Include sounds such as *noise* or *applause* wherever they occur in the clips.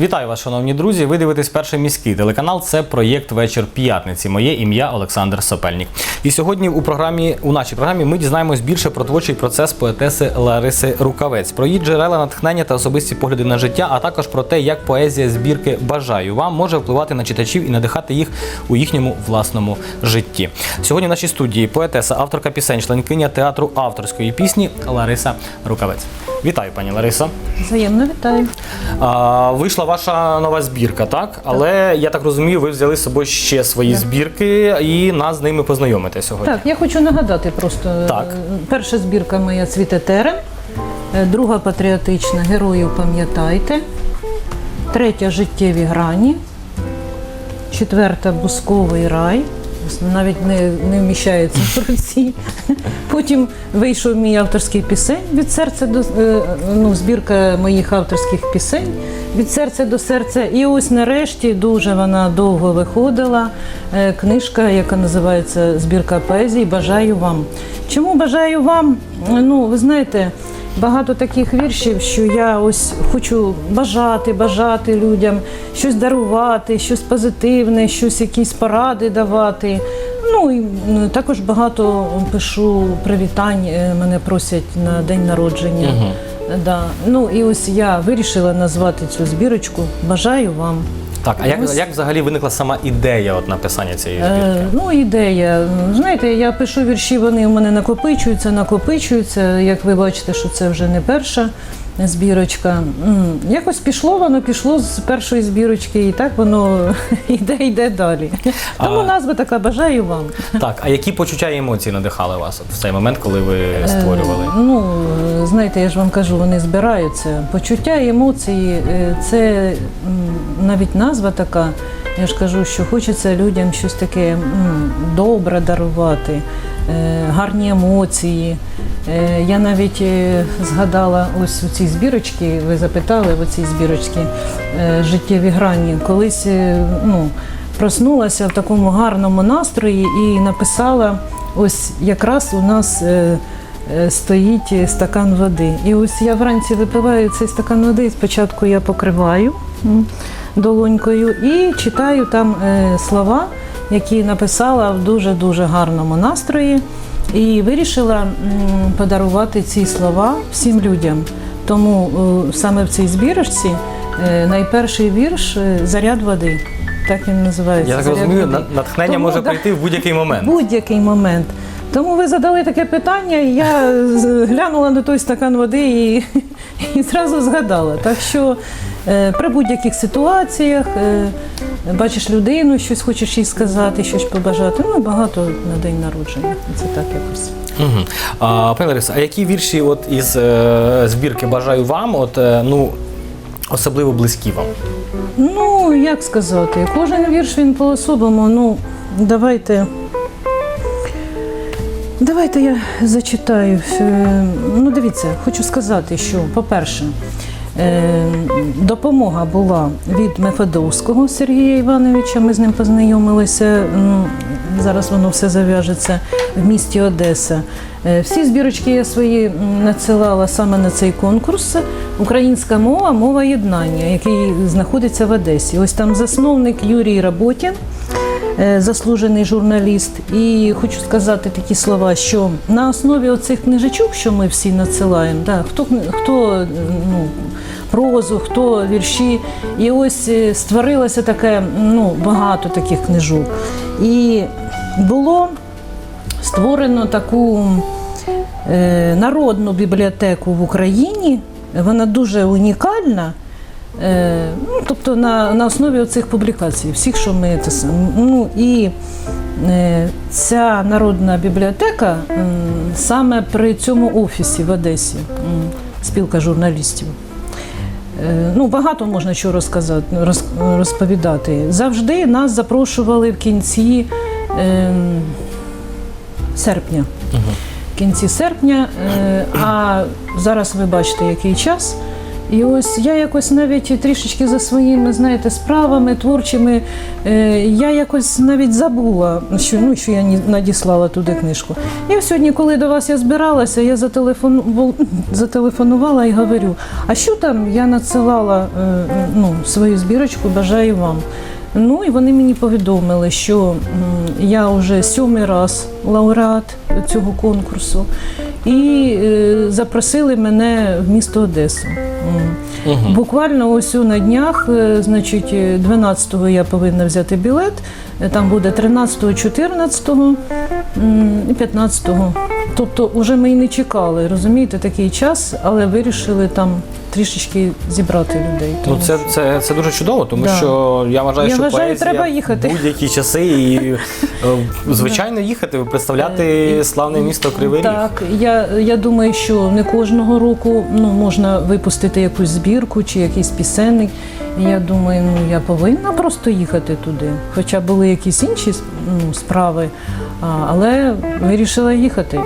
Вітаю вас, шановні друзі. Ви дивитесь перший міський телеканал. Це проєкт Вечір п'ятниці. Моє ім'я Олександр Сопельник. І сьогодні у програмі, у нашій програмі, ми дізнаємось більше про творчий процес поетеси Лариси Рукавець, про її джерела натхнення та особисті погляди на життя, а також про те, як поезія збірки Бажаю вам може впливати на читачів і надихати їх у їхньому власному житті. Сьогодні в нашій студії поетеса, авторка пісень, членкиня театру авторської пісні Лариса Рукавець. Вітаю, пані Лариса. Взаємно вітаю. А, вийшла ваша нова збірка, так? Але я так розумію, ви взяли з собою ще свої збірки і нас з ними познайомите сьогодні. Так, я хочу нагадати просто. Так. е, Перша збірка моя цвіте терен, е, друга патріотична Героїв пам'ятайте, третя життєві грані, четверта Бусковий рай. Навіть не, не вміщається про ці. Потім вийшов мій авторський пісень від серця до е, ну, збірка моїх авторських пісень від серця до серця. І ось нарешті дуже вона довго виходила. е, Книжка, яка називається Збірка поезії Бажаю вам. Чому бажаю вам? Ну, ви знаєте, багато таких віршів, що я ось хочу бажати, бажати людям, щось дарувати, щось позитивне, щось якісь поради давати. Ну і також багато пишу привітань, е, мене просять на день народження. Да. Ну і ось я вирішила назвати цю збірочку Бажаю вам. Так, а як, Ось. як взагалі виникла сама ідея от написання цієї збірки? Е, ну, ідея. Знаєте, я пишу вірші, вони у мене накопичуються, накопичуються. Як ви бачите, що це вже не перша збірочка. Якось пішло, воно пішло з першої збірочки, і так воно *laughs* йде, йде далі. Тому А- назва така бажаю вам. Так, а які почуття і емоції надихали вас от в цей момент, коли ви створювали? Е, Ну, знаєте, я ж вам кажу, вони збираються. Почуття і емоції е, це навіть назва така. Я ж кажу, що хочеться людям щось таке добре дарувати, гарні емоції. Е, Я навіть е, згадала ось у цій збірочці, ви запитали в цій збірочці е, життєві грані. Колись е, ну, проснулася в такому гарному настрої і написала ось якраз у нас. е, е, стоїть стакан води. І ось я вранці випиваю цей стакан води. Спочатку я покриваю долонькою і читаю там е, слова, які написала в дуже-дуже гарному настрої. І вирішила подарувати ці слова всім людям. Тому е, саме в цій збірочці е, найперший вірш е, Заряд води. Так він називається. Я так розумію, води». на- натхнення Тому, може да, прийти в будь-який момент. будь-який момент. Тому ви задали таке питання, і я глянула на той стакан води і, і зразу згадала. Так що е, при будь-яких ситуаціях е, бачиш людину, щось хочеш їй сказати, щось побажати. Ну, багато на день народження. Це так якось. Угу. А, пані Лариса, а які вірші от із е, збірки Бажаю вам, от е, ну особливо близькі вам? Ну, як сказати, кожен вірш він по-особому. Ну, давайте. Давайте я зачитаю. Е, Ну, дивіться, хочу сказати, що, по-перше, е, допомога була від Мефедовського Сергія Івановича. Ми з ним познайомилися. Зараз воно все зав'яжеться в місті Одеса. Е, Всі збірочки я свої надсилала саме на цей конкурс. Українська мова, мова єднання, який знаходиться в Одесі. Ось там засновник Юрій Работін, заслужений журналіст. І хочу сказати такі слова, що на основі оцих книжечок, що ми всі надсилаємо, да, хто, хто е, ну, прозу, хто вірші. І ось е, створилося таке, ну, багато таких книжок. І було створено таку е, народну бібліотеку в Україні. Вона дуже унікальна. Е, ну, тобто на, на основі цих публікацій, всіх, що ми це ну і е, ця народна бібліотека саме при цьому офісі в Одесі, спілка журналістів. Е, Ну, багато можна що розказати, роз- розповідати. Завжди нас запрошували в кінці ем, серпня. В кінці серпня, е, а зараз ви бачите, який час. І ось я якось навіть трішечки за своїми, знаєте, справами творчими, е, я якось навіть забула, що, ну, що я надіслала туди книжку. І сьогодні, коли до вас я збиралася, я зателефон... зателефонувала і говорю, а що там я надсилала е, ну, свою збірочку, бажаю вам. Ну і вони мені повідомили, що я вже сьомий раз лауреат цього конкурсу, і е, запросили мене в місто Одесу. Угу. Буквально ось у на днях, е, значить, е, 12-го я повинна взяти білет. е, Там буде 13-го, 14-го і 15-го. Тобто, вже ми і не чекали, розумієте, такий час, але вирішили там трішечки зібрати людей. Ну, це, це, це дуже чудово, тому Да. що я вважаю, Я що вважаю, поезія треба їхати. будь-які часи і *laughs* е, звичайно їхати, представляти славне місто Кривий Ріг. Так, я, я думаю, що не кожного року ну, можна випустити якусь збірку чи якийсь пісенник. Я думаю, ну я повинна просто їхати туди. Хоча були якісь інші ну, справи, але вирішила їхати.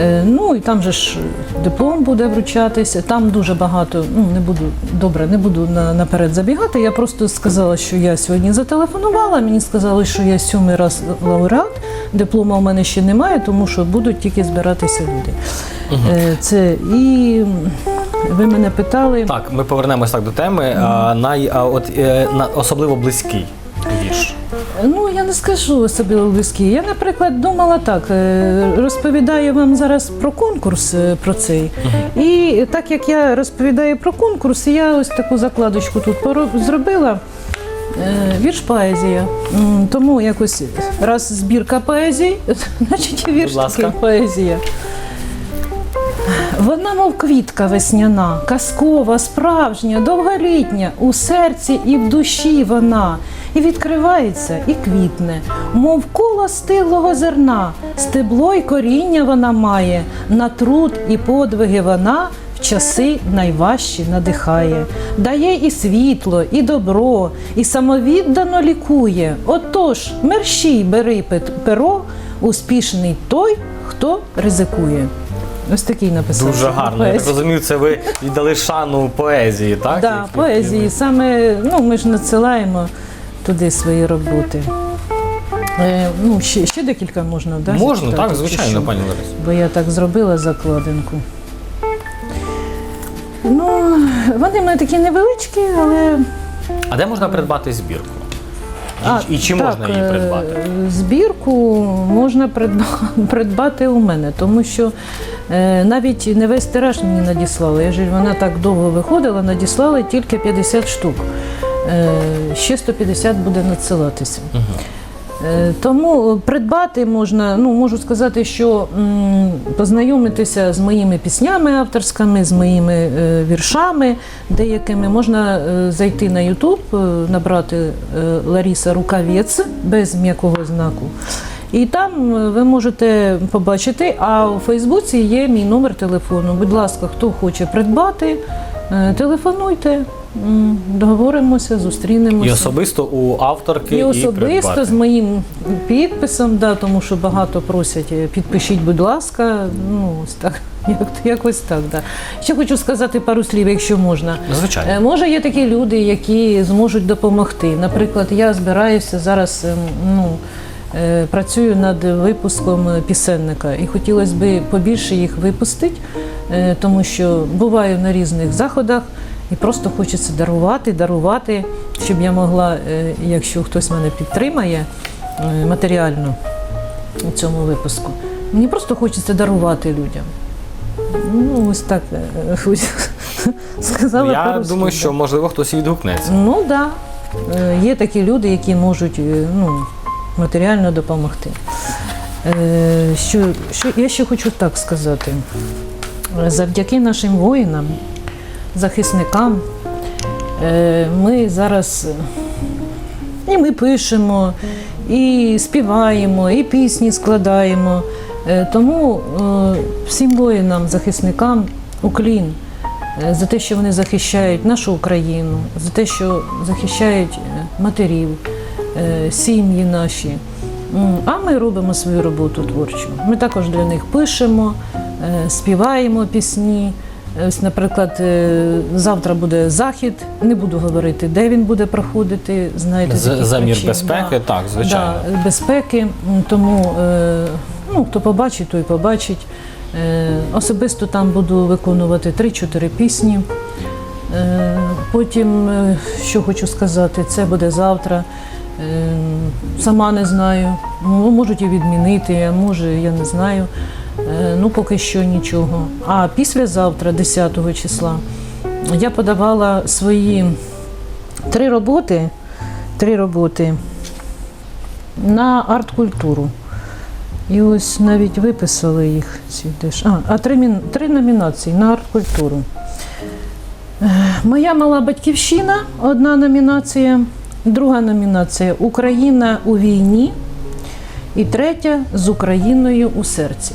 Е, Ну і там же ж диплом буде вручатися. Там дуже багато. Ну не буду добре, не буду на, наперед забігати. Я просто сказала, що я сьогодні зателефонувала. Мені сказали, що я сьомий раз лауреат. Диплома у мене ще немає, тому що будуть тільки збиратися люди. Е, Це і ви мене питали. Так, ми повернемось так до теми. А, най, а, от, е, на, особливо близький вірш. Ну, я не скажу особливо близькі. Я, наприклад, думала так, е, розповідаю вам зараз про конкурс е, про цей. І так як я розповідаю про конкурс, я ось таку закладочку тут зробила. Е, Вірш поезія. Тому якось раз збірка поезій, *laughs* значить і вірш такий поезія. Вона, мов квітка весняна, казкова, справжня, довголітня, у серці і в душі вона, і відкривається, і квітне, мов коло стиглого зерна, стебло й коріння вона має, на труд і подвиги вона часи найважчі надихає, дає і світло, і добро, і самовіддано лікує. Отож, мерщій бери перо, успішний той, хто ризикує. Ось такий написав. Дуже гарно. Я так розумію, це ви віддали шану поезії, *laughs* так? Да, Як- поезії. Саме ну, ми ж надсилаємо туди свої роботи. Е, ну, ще, ще декілька можна, да, Можна, зачитати, так, звичайно, пані Ларисо. Бо я так зробила закладинку. Ну, вони в мене такі невеличкі, але. А де можна придбати збірку? І, і чи так, можна її е, придбати? Збірку можна *laughs* придбати у мене, тому що е, навіть не весь тираж мені надіслали. Я ж вона так довго виходила, надіслали тільки 50 штук. Е, ще 150 буде надсилатися. Е, Тому придбати можна, ну можу сказати, що м, познайомитися з моїми піснями авторськими, з моїми е, віршами деякими. Можна е, зайти на Ютуб, е, набрати е, Ларіса Рукавець без м'якого знаку. І там е, ви можете побачити, а у Фейсбуці є мій номер телефону. Будь ласка, хто хоче придбати, е, телефонуйте, договоримося, зустрінемося. І особисто у авторки І і, особисто придбати. з моїм підписом, да, тому що багато просять, е, підпишіть, будь ласка. Ну, ось так, *laughs* як, якось так. Да. Ще хочу сказати пару слів, якщо можна. Ну, Звичайно. Е, Може, є такі люди, які зможуть допомогти. Наприклад, я збираюся зараз, ем, ну, е, працюю над випуском пісенника, і хотілося б побільше їх випустити, тому що буваю на різних заходах. І просто хочеться дарувати, дарувати, щоб я могла, е, якщо хтось мене підтримає е, матеріально у цьому випуску. Мені просто хочеться дарувати людям. Ну, ось так е, *laughs* сказала. Я пару думаю, що можливо хтось і відгукнеться. Ну так. Да. Є такі люди, які можуть ну, матеріально допомогти. Що, що, я ще хочу так сказати. Завдяки нашим воїнам, захисникам, е, ми зараз е, і ми пишемо, і співаємо, і пісні складаємо. Е, Тому всім воїнам, захисникам уклін за те, що вони захищають нашу Україну, за те, що захищають матерів, сім'ї наші. А ми робимо свою роботу творчу. Ми також для них пишемо, співаємо пісні, Ось, наприклад, е, завтра буде захід, не буду говорити, де він буде проходити. Знаєте, з замір причин, безпеки, так, звичайно. Да, безпеки. Тому е, ну, хто побачить, той побачить. Е, Особисто там буду виконувати 3-4 пісні. Потім, що хочу сказати, це буде завтра. Сама не знаю. Можуть і відмінити, а може, я не знаю. Е, Ну, поки що нічого. А післязавтра, 10 числа, я подавала свої три роботи, три роботи на арт-культуру. І ось навіть виписали їх ці теж. А, а три, три номінації на арт-культуру. Е, Моя мала батьківщина одна номінація, друга номінація Україна у війні. І третя з Україною у серці.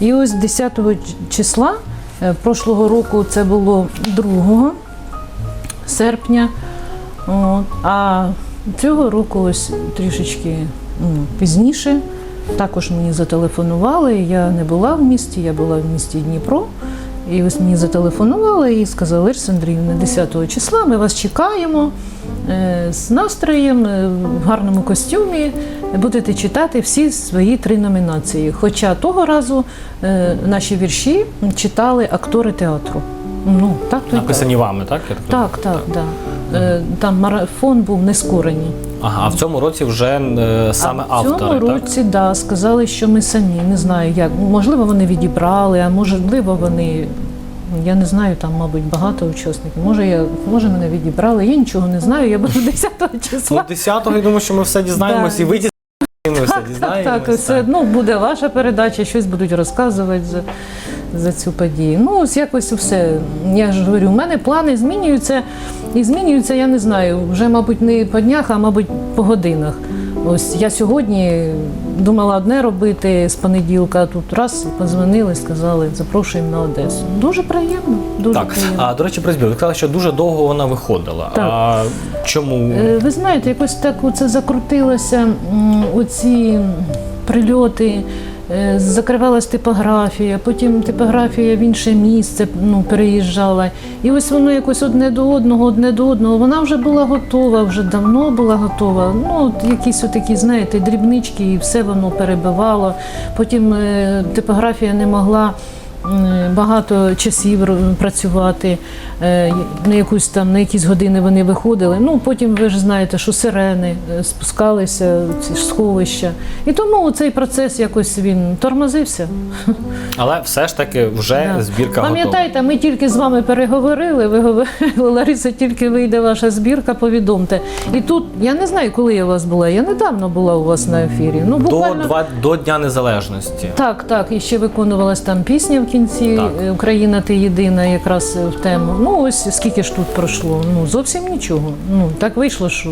І ось 10 числа е, прошлого року це було 2 серпня. А цього року ось трішечки ну, пізніше. Також мені зателефонували. Я не була в місті, я була в місті Дніпро. І ось мені зателефонували і сказали, Андріївна, 10 числа ми вас чекаємо з настроєм, е, в гарному костюмі. Будете читати всі свої три номінації. Хоча того разу е, наші вірші читали актори театру. Ну, так, то Написані вами, так? я так, так, так. Да. Е, Там марафон був нескорений. Ага, а в цьому році вже е, саме а в цьому автори, так? році да, сказали, що ми самі. Не знаю як. Можливо, вони відібрали, а можливо, вони. Я не знаю, там, мабуть, багато учасників. Може, я, може, мене відібрали. Я нічого не знаю. Я буду *laughs* 10 Ну, числа. 10-го, я думаю, що ми все дізнаємось і ви дізнаємося, дізнаємось. *laughs* Так, все одно буде ваша передача, щось будуть розказувати за, за цю подію. Ну, ось якось все. Я ж говорю, у мене плани змінюються і змінюються, я не знаю, вже, мабуть, не по днях, а мабуть, по годинах. Ось я сьогодні думала одне робити з понеділка, тут раз позвонили, сказали, запрошуємо на Одесу. Дуже приємно. Дуже Так, приємно. а до речі, про збір. Ви що дуже довго вона виходила. Так. А чому? Е, Ви знаєте, якось так це закрутилося, м, оці прильоти, закривалась типографія, потім типографія в інше місце ну, переїжджала. І ось воно якось одне до одного, одне до одного. Вона вже була готова, вже давно була готова. Ну, от якісь отакі, знаєте, дрібнички, і все воно перебивало. Потім е, типографія не могла. М, Багато часів працювати е, на якусь там на якісь години вони виходили. Ну потім ви ж знаєте, що сирени е, спускалися, ці ж сховища. І тому цей процес якось він тормозився. Але все ж таки вже Да. збірка готова. Пам'ятаєте, ми тільки з вами переговорили. Ви говорили, *laughs* Лариса, тільки вийде ваша збірка, повідомте. І тут я не знаю, коли я у вас була. Я недавно була у вас на ефірі. Ну До, два, до Дня Незалежності. так, так. І ще виконувалась там пісня в кінці Так. е, Україна ти єдина, якраз е, в тему. Ну ось скільки ж тут пройшло. Ну зовсім нічого. Ну так вийшло, що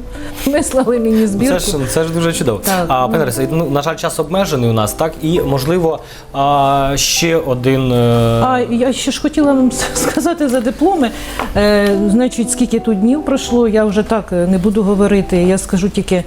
*laughs* вислали мені збірку. Це ж це ж дуже чудово. Так, а ну. пане ну на жаль, час обмежений у нас, так і можливо а, ще один. е, А я ще ж хотіла вам *laughs* сказати за дипломи. Е, значить, скільки тут днів пройшло, я вже так не буду говорити. Я скажу тільки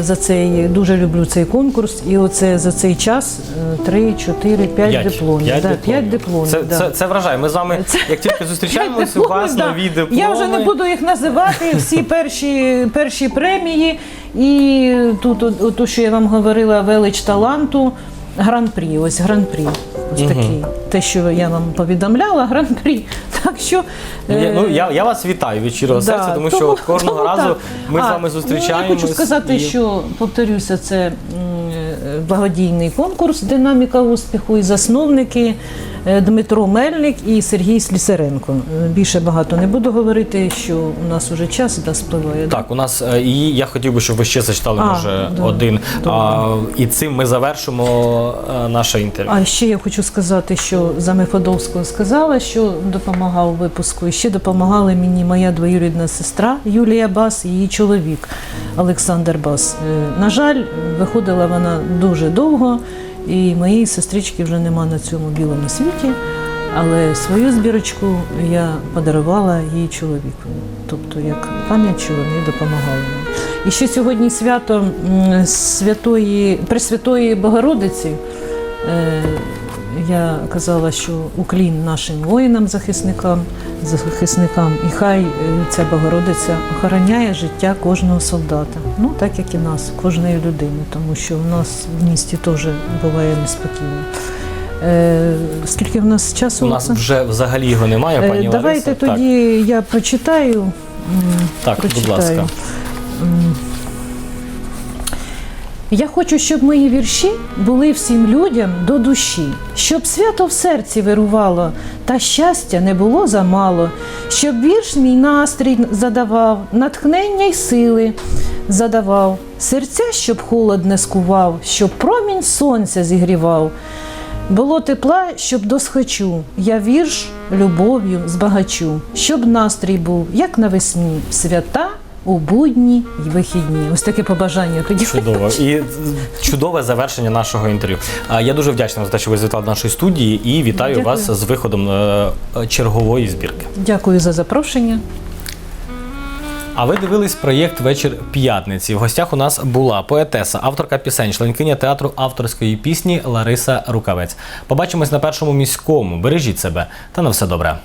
за цей дуже люблю цей конкурс. І оце за цей час е, три, чотири, п'ять П'ять. Дипломів. П'ять да, дипломів. п'ять дипломів. Це, да. це, це вражає. Ми з вами, Це- як тільки *laughs* зустрічаємося, у вас да. нові дипломи. Я вже не буду їх називати, всі перші, перші премії. І тут, то, що я вам говорила, велич таланту, гран-прі. Ось гран-прі. Ось такий. Те, що я вам повідомляла, гран-прі. *laughs* Так що. Ну, я, ну, е, я, я вас вітаю від щирого Да, серця, тому, що от кожного тому разу так. ми з вами зустрічаємось. Ну, я хочу сказати, і- що повторюся, це благодійний конкурс Динаміка успіху і засновники Дмитро Мельник і Сергій Слісаренко. Е, Більше багато не буду говорити, що у нас уже час да, спливає. Так, у нас е, і я хотів би, щоб ви ще зачитали, А, може, добре, один. добре. А, і цим ми завершимо е, наше інтерв'ю. А ще я хочу сказати, що за Мефодовського сказала, що допомагав випуску. І ще допомагали мені моя двоюрідна сестра Юлія Бас і її чоловік Олександр Бас. Е, На жаль, виходила вона дуже довго, і моєї сестрички вже нема на цьому білому світі. Але свою збірочку я подарувала її чоловіку. Тобто, як пам'ять, що вони допомагали мені. І ще сьогодні свято святої Пресвятої Богородиці. Я казала, що уклін нашим воїнам, захисникам, захисникам, і хай е, ця Богородиця охороняє життя кожного солдата. Ну так як і нас, кожної людини, тому що в нас в місті теж буває неспокійно. Е, скільки в нас часу? У нас вже взагалі його немає, Е, пані Давайте Лариса. тоді я прочитаю. Так, так, будь ласка. Я хочу, щоб мої вірші були всім людям до душі, щоб свято в серці вирувало, та щастя не було замало, щоб вірш мій настрій задавав, натхнення й сили задавав, серця, щоб холод не скував, щоб промінь сонця зігрівав. Було тепла, щоб досхочу, я вірш любов'ю збагачу, щоб настрій був, як навесні, свята у будні й вихідні. Ось таке побажання тоді. Чудово. І чудове завершення нашого інтерв'ю. Я дуже вдячний за те, що ви завітали до нашої студії і вітаю Дякую. вас з виходом е, чергової збірки. Дякую за запрошення. А ви дивились проєкт Вечір п'ятниці. В гостях у нас була поетеса, авторка пісень, членкиня театру авторської пісні Лариса Рукавець. Побачимось на першому міському. Бережіть себе та на все добре.